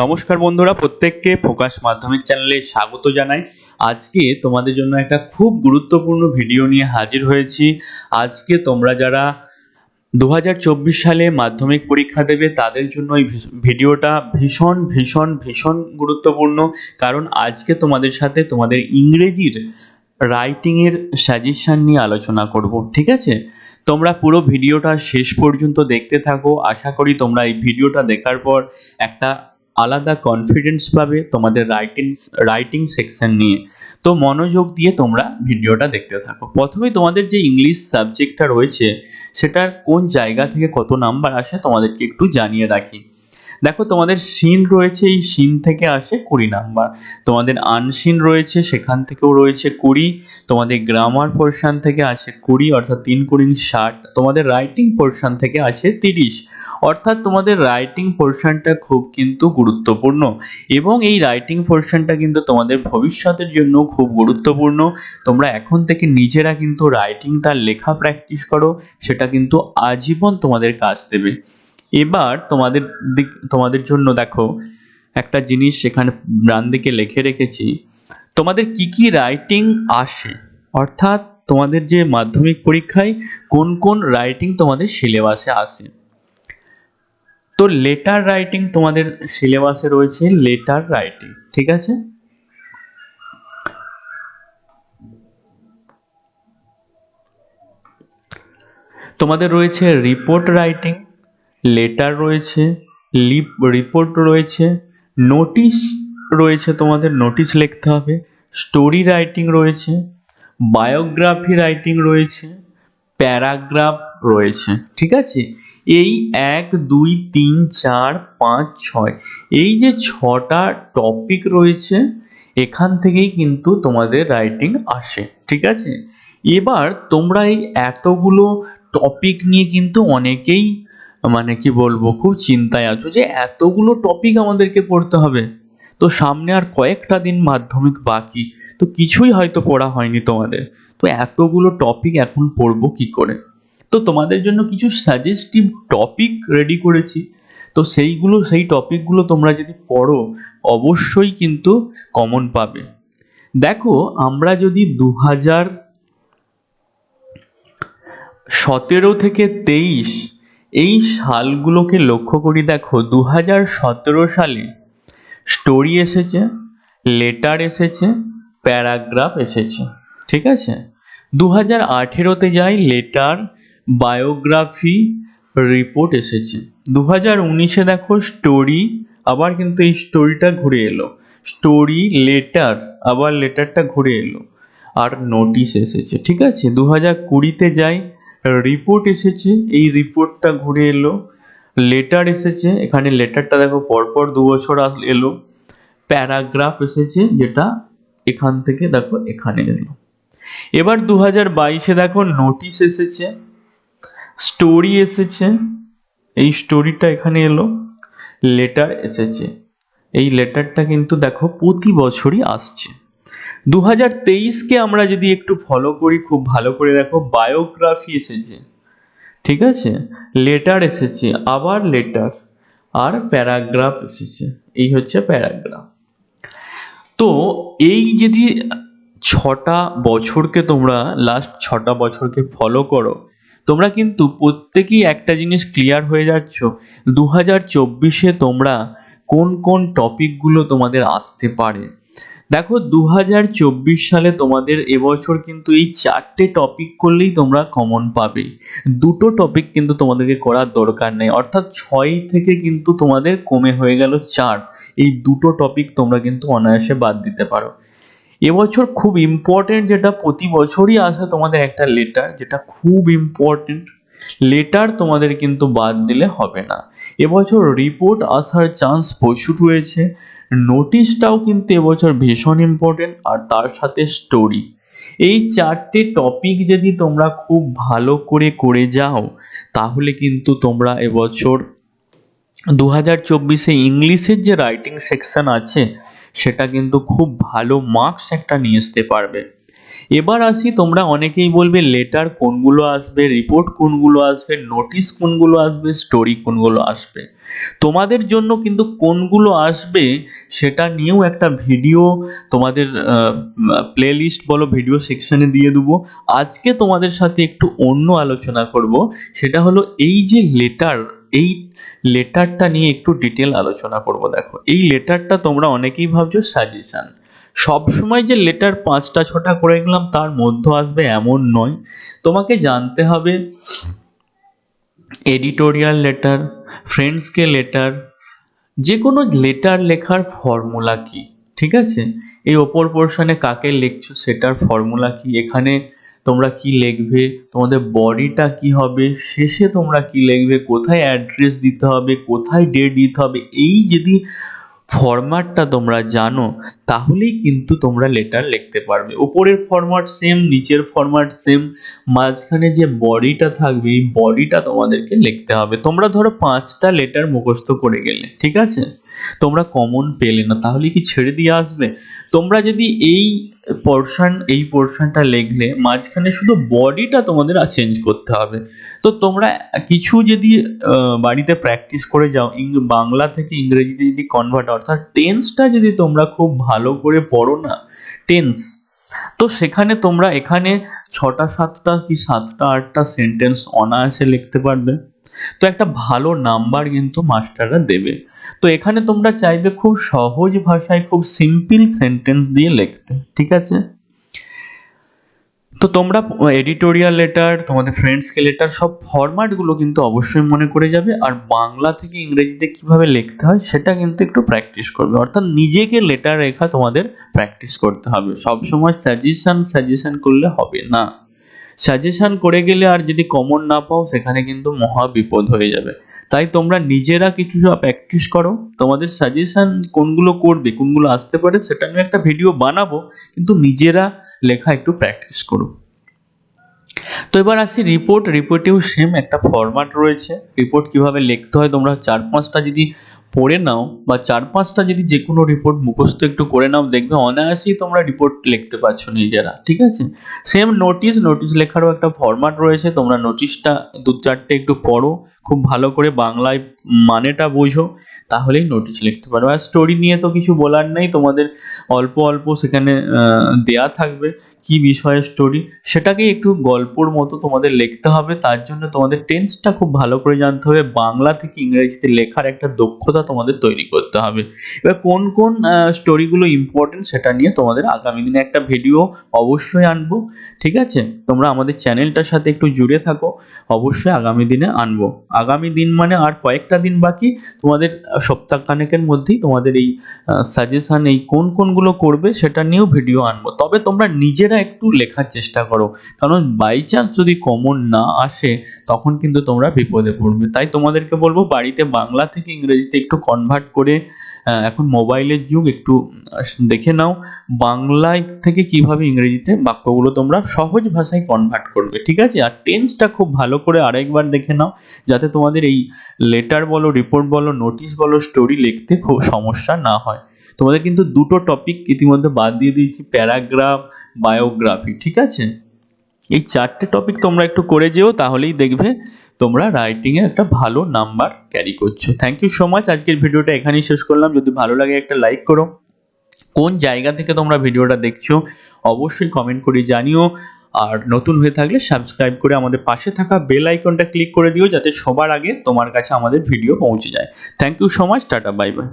নমস্কার বন্ধুরা, প্রত্যেককে ফোকাস মাধ্যমিক চ্যানেলে স্বাগত জানাই। আজকে তোমাদের জন্য একটা খুব গুরুত্বপূর্ণ ভিডিও নিয়ে হাজির হয়েছি। আজকে তোমরা যারা দু হাজার চব্বিশ সালে মাধ্যমিক পরীক্ষা দেবে, তাদের জন্য এই ভিডিওটা ভীষণ ভীষণ ভীষণ গুরুত্বপূর্ণ। কারণ আজকে তোমাদের সাথে তোমাদের ইংরেজির রাইটিংয়ের সাজেশান নিয়ে আলোচনা করব, ঠিক আছে? তোমরা পুরো ভিডিওটা শেষ পর্যন্ত দেখতে থাকো। আশা করি তোমরা এই ভিডিওটা দেখার পর একটা আলাদা কনফিডেন্স পাবে তোমাদের রাইটিং রাইটিং সেকশন নিয়ে। তো মনোযোগ দিয়ে তোমরা ভিডিওটা দেখতে থাকো। প্রথমে তোমাদের যে ইংলিশ সাবজেক্টটা রয়েছে, সেটার কোন জায়গা থেকে কত নাম্বার আসে তোমাদেরকে একটু জানিয়ে রাখি। দেখো তোমাদের সিন রয়েছে, এই সিন থেকে আসে কুড়ি নাম্বার। তোমাদের আনসিন রয়েছে, সেখান থেকেও রয়েছে কুড়ি। তোমাদের গ্রামার পোর্শন থেকে আসে কুড়ি, অর্থাৎ তিন কুড়ি ষাট। তোমাদের রাইটিং পোর্শন থেকে আসে তিরিশ। অর্থাৎ তোমাদের রাইটিং পোর্শনটা খুব কিন্তু গুরুত্বপূর্ণ। এবং এই রাইটিং পোর্শনটা কিন্তু তোমাদের ভবিষ্যতের জন্য খুব গুরুত্বপূর্ণ। তোমরা এখন থেকে নিজেরা কিন্তু রাইটিংটা লেখা প্র্যাকটিস করো, সেটা কিন্তু আজীবন তোমাদের কাজ দেবে। এবার তোমাদের দিক, তোমাদের জন্য দেখো একটা জিনিস সেখানে ডান দিকে লিখে রেখেছি। তোমাদের কি কি রাইটিং আসে? অর্থাৎ তোমাদের যে মাধ্যমিক পরীক্ষায় কোন কোন রাইটিং তোমাদের সিলেবাসে আসে। তো লেটার রাইটিং তোমাদের সিলেবাসে রয়েছে লেটার রাইটিং ঠিক আছে? তোমাদের রয়েছে রিপোর্ট রাইটিং লেটার রয়েছে লিপ রিপোর্ট রয়েছে নোটিশ রয়েছে তোমাদের নোটিশ লিখতে হবে স্টোরি রাইটিং রয়েছে বায়োগ্রাফি রাইটিং রয়েছে প্যারাগ্রাফ রয়েছে, ঠিক আছে? এই এক, দুই, তিন, চার, পাঁচ, ছয়, এই যে ছটা টপিক রয়েছে, এখান থেকেই কিন্তু তোমাদের রাইটিং আসে, ঠিক আছে? এবার তোমরা এই এতগুলো টপিক নিয়ে কিন্তু অনেকেই মানে কি বলব, খুব চিন্তায় আছো যে এতগুলো টপিক আমাদেরকে পড়তে হবে। তো সামনে আর কয়েকটা দিন মাধ্যমিক বাকি, তো কিছুই হয়তো পড়া হয়নি তোমাদের। তো এতগুলো টপিক এখন পড়ব কি করে? তো তোমাদের জন্য কিছু সাজেস্টিভ টপিক রেডি করেছি। তো সেইগুলো, সেই টপিকগুলো তোমরা যদি পড়ো, অবশ্যই কিন্তু কমন পাবে। দেখো, আমরা যদি দু হাজার সতেরো থেকে তেইশ এই সালগুলোকে লক্ষ্য করি, দেখো দু হাজার সতেরো সালে স্টোরি এসেছে লেটার এসেছে প্যারাগ্রাফ এসেছে, ঠিক আছে? দু হাজার আঠেরোতে যাই লেটার বায়োগ্রাফি রিপোর্ট এসেছে। দু হাজার উনিশে দেখো স্টোরি আবার কিন্তু এই স্টোরিটা ঘুরে এলো। স্টোরি লেটার আবার লেটারটা ঘুরে এলো। আর নোটিশ এসেছে, ঠিক আছে? দু হাজার কুড়িতে যাই রিপোর্ট এসেছে, এই রিপোর্টটা ঘুরে এলো লেটার এসেছে, এখানে লেটারটা দেখো পরপর দু বছর এলো প্যারাগ্রাফ এসেছে যেটা এখান থেকে দেখো এখানে এলো। এবার দু হাজার বাইশে দেখো নোটিশ এসেছে স্টোরি এসেছে, এই স্টোরিটা এখানে এলো লেটার এসেছে, এই লেটারটা কিন্তু দেখো প্রতি বছরই আসছে। দু হাজার তেইশকে আমরা যদি একটু ফলো করি, খুব ভালো করে দেখো বায়োগ্রাফি এসেছে। ঠিক আছে? লেটার এসেছে, আবার লেটার আর প্যারাগ্রাফ এসেছে। এই হচ্ছে প্যারাগ্রাফ তো এই যদি ছটা বছরকে তোমরা লাস্ট ছটা বছরকে ফলো করো, তোমরা কিন্তু প্রত্যেকেই একটা জিনিস ক্লিয়ার হয়ে যাচ্ছ। দু হাজার চব্বিশে তোমরা কোন কোন টপিকগুলো তোমাদের আসতে পারে? দেখো দু হাজার চব্বিশ সালে তোমাদের এবছর কিন্তু এই চারটে টপিক করলেই তোমরা কমন পাবে। দুটো টপিক কিন্তু তোমাদেরকে করার দরকার নেই। অর্থাৎ ছয় থেকে কিন্তু তোমাদের কমে হয়ে গেল চার। এই দুটো টপিক তোমরা কিন্তু অনায়াসে বাদ দিতে পারো। এবছর খুব ইম্পর্টেন্ট যেটা, প্রতি বছরই আসে তোমাদের একটা লেটার যেটা খুব ইম্পর্টেন্ট লেটার তোমাদের কিন্তু বাদ দিলে হবে না। এবছর রিপোর্ট আসার চান্স প্রচুর রয়েছে। নোটিশটাও কিন্তু এবছর ভীষণ ইম্পর্টেন্ট আর তার সাথে স্টোরি এই চারটে টপিক যদি তোমরা খুব ভালো করে করে যাও, তাহলে কিন্তু তোমরা এবছর দু হাজার চব্বিশে ইংলিশের যে রাইটিং সেকশন আছে, সেটা কিন্তু খুব ভালো মার্কস একটা নিয়ে আসতে পারবে। এবার আসি, তোমরা অনেকেই বলবে লেটার কোনগুলো আসবে রিপোর্ট কোনগুলো আসবে নোটিশ কোনগুলো আসবে স্টোরি কোনগুলো আসবে। তোমাদের জন্য কিন্তু কোনগুলো আসবে সেটা নিয়েও একটা ভিডিও তোমাদের প্লে লিস্ট বলো ভিডিও সেকশনে দিয়ে দেবো। আজকে তোমাদের সাথে একটু অন্য আলোচনা করব, সেটা হলো এই যে লেটার এই লেটারটা নিয়ে একটু ডিটেল আলোচনা করব। দেখো, এই লেটারটা তোমরা অনেকেই ভাবছ সাজেশন সব সময় যে লেটার পাঁচটা, ছটা করে গেলাম, তার মধ্যে আসবে এমন নয়। তোমাকে জানতে হবে এডিটোরিয়াল লেটার ফ্রেন্ডসকে লেটার যে কোনো লেটার লেখার ফর্মুলা কি, ঠিক আছে? এই ওপর পোর্শনে কাকে লিখছো, সেটার ফর্মুলা কি? এখানে তোমরা কি লিখবে? তোমাদের বডিটা কি হবে? শেষে তোমরা কি লিখবে? কোথায় অ্যাড্রেস দিতে হবে? কোথায় ডেট দিতে হবে? এই যদি ফরম্যাটটা তোমরা জানো, তাহলেই কিন্তু তোমরা লেটার লিখতে পারবে। উপরের ফরম্যাট সেম নিচের ফরম্যাট সেম মাঝখানে যে বডিটা থাকবে, এই বডিটা তোমাদেরকে লিখতে হবে। তোমরা ধরো পাঁচটা লেটার মুখস্থ করে গেলে, ঠিক আছে? তোমরা কমন পেলে না, তাহলে কি ছেড়ে দিয়ে আসবে? তোমরা যদি এই পোর্শন এই পোর্শনটা লিখলে, মাঝখানে শুধু বডিটা তোমাদের চেঞ্জ করতে হবে। তো তোমরা কিছু যদি বাড়িতে প্র্যাকটিস করে যাও বাংলা থেকে ইংরেজিতে যদি কনভার্ট অর্থাৎ টেন্সটা যদি তোমরা খুব ভালো করে পড়ো না টেন্স তো সেখানে তোমরা এখানে ছটা, সাতটা, কি সাতটা, আটটা সেন্টেন্স অনায়াসে লিখতে পারবে। তো একটা ভালো নাম্বার কিন্তু মাস্টাররা দেবে। তো এখানে তোমরা চাইবে খুব সহজ ভাষায় খুব সিম্পল সেন্টেন্স দিয়ে লিখতে, ঠিক আছে? তো তোমরা এডিটোরিয়াল লেটার তোমাদের ফ্রেন্ডসকে লেটার সব ফরম্যাটগুলো কিন্তু অবশ্যই মনে করে যাবে। আর বাংলা থেকে ইংরেজিতে কীভাবে লিখতে হয় সেটা কিন্তু একটু প্র্যাকটিস করবে। অর্থাৎ নিজেকে লেটার লেখা তোমাদের প্র্যাকটিস করতে হবে। সব সময় সাজেশন সাজেশন করলে হবে না। সাজেশন করে গেলে আর যদি কমন না পাও, সেখানে কিন্তু মহা বিপদ হয়ে যাবে। তাই তোমরা নিজেরা কিছু প্র্যাকটিস করো। তোমাদের সাজেশান কোনগুলো করবে, কোনগুলো আসতে পারে, সেটা নিয়ে একটা ভিডিও বানাবো, কিন্তু নিজেরা লেখা একটু প্র্যাকটিস করো। তো এবার আসি রিপোর্ট রিপোর্টেও সেম একটা ফরম্যাট রয়েছে। রিপোর্ট কীভাবে লিখতে হয়, তোমরা চার পাঁচটা যদি পড়ে নাও বা চার পাঁচটা যদি যে কোনো রিপোর্ট মুখস্থ একটু করে নাও, দেখবে অনায়াসেই তোমরা রিপোর্ট লিখতে পারছ নিজেরা, ঠিক আছে? সেম নোটিশ নোটিশ লেখারও একটা ফরম্যাট রয়েছে, তোমরা নোটিশটা দু চারটে একটু পড়ো, খুব ভালো করে বাংলায় মানেটা বোঝো, তাহলেই নোটিশ লিখতে পারো। আর স্টোরি নিয়ে তো কিছু বলার নেই, তোমাদের অল্প অল্প সেখানে দেয়া থাকবে কি বিষয়ে স্টোরি সেটাকেই একটু গল্পর মতো তোমাদের লিখতে হবে, তার জন্য তোমাদের টেন্সটা খুব ভালো করে জানতে হবে। বাংলা থেকে ইংরেজিতে লেখার একটা দক্ষতা তোমাদের তৈরি করতে হবে। এবার কোন কোন স্টোরিগুলো ইম্পর্টেন্ট সেটা নিয়ে তোমাদের আগামী দিনে একটা ভিডিও অবশ্যই আনব, ঠিক আছে? তোমরা আমাদের চ্যানেলটার সাথে একটু জুড়ে থাকো, অবশ্যই আগামী দিনে আনব। আগামী দিন মানে আর কয়েকটা দিন বাকি, তোমাদের সপ্তাহখানেকের মধ্যেই তোমাদের এই সাজেশান এই কোন কোনগুলো করবে সেটা নিয়েও ভিডিও আনব। তবে তোমরা নিজেরা একটু লেখার চেষ্টা করো। কারণ বাই চান্স যদি কমন না আসে, তখন কিন্তু তোমরা বিপদে পড়বে। তাই তোমাদেরকে বলব, বাড়িতে বাংলা থেকে ইংরেজিতে একটু কনভার্ট করে এখন মোবাইলের যুগ, একটু দেখে নাও বাংলায় থেকে কীভাবে ইংরেজিতে বাক্যগুলো তোমরা সহজ ভাষায় কনভার্ট করবে, ঠিক আছে? আর টেন্সটা খুব ভালো করে আরেকবার দেখে নাও, যাতে তোমাদের এই লেটার বলো রিপোর্ট বলো নোটিশ বলো স্টোরি লিখতে খুব সমস্যা না হয়। তোমাদের কিন্তু দুটো টপিক ইতিমধ্যে বাদ দিয়ে দিয়েছি প্যারাগ্রাফ বায়োগ্রাফি ঠিক আছে? এই চারটে টপিক তোমরা একটু করে যেও, তাহলেই দেখবে তোমরা রাইটিংয়ে একটা ভালো নাম্বার ক্যারি করছ। থ্যাংক ইউ সো মাচ আজকের ভিডিওটা এখানেই শেষ করলাম। যদি ভালো লাগে একটা লাইক করো। কোন জায়গা থেকে তোমরা ভিডিওটা দেখছ, অবশ্যই কমেন্ট করে জানিও। আর নতুন হয়ে থাকলে সাবস্ক্রাইব করে আমাদের পাশে থাকা বেল আইকনটা ক্লিক করে দিও, যাতে সবার আগে তোমার কাছে আমাদের ভিডিও পৌঁছে যায়। Thank you so much tata bye bye